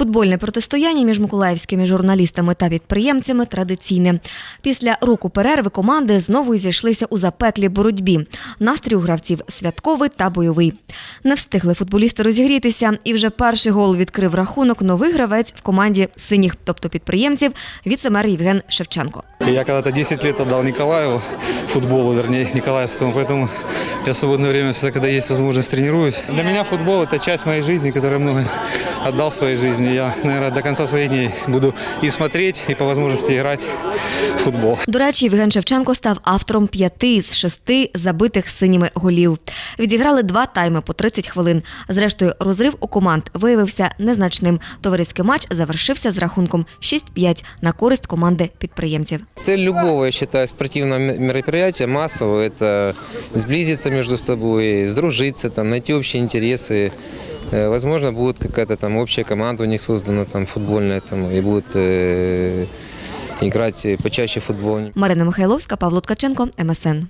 Футбольне протистояння між миколаївськими журналістами та підприємцями традиційне. Після року перерви команди знову зійшлися у запеклій боротьбі. Настрій у гравців святковий та бойовий. Не встигли футболісти розігрітися, і вже перший гол відкрив рахунок новий гравець в команді синіх, тобто підприємців, віцемер Євген Шевченко. Я когда-то 10 лет отдал Николаеву, футболу, вернее, Николаевскому, поэтому я в время всегда, когда есть возможность, тренируюсь. Для меня футбол – это часть моей жизни, которую я много отдал в своей жизни. Я, наверное, до конца своих дней буду и смотреть, и по возможности играть в футбол. До речі, Євген Шевченко став автором п'яти з шести забитих синіми голів. Відіграли два тайми по 30 хвилин. Зрештою, розрив у команд виявився незначним. Товариський матч завершився з рахунком 6-5 на користь команди підприємців. Цель любого, я считаю, спортивного ме- мероприятия массового – это сблизиться между собой, сдружиться, там, найти общие интересы. Э, Возможно, будет какая-то там общая команда у них создана там футбольная, там, и будут э, играть э, почаще в футбол. Марина Михайловська, Павло Ткаченко, МСН.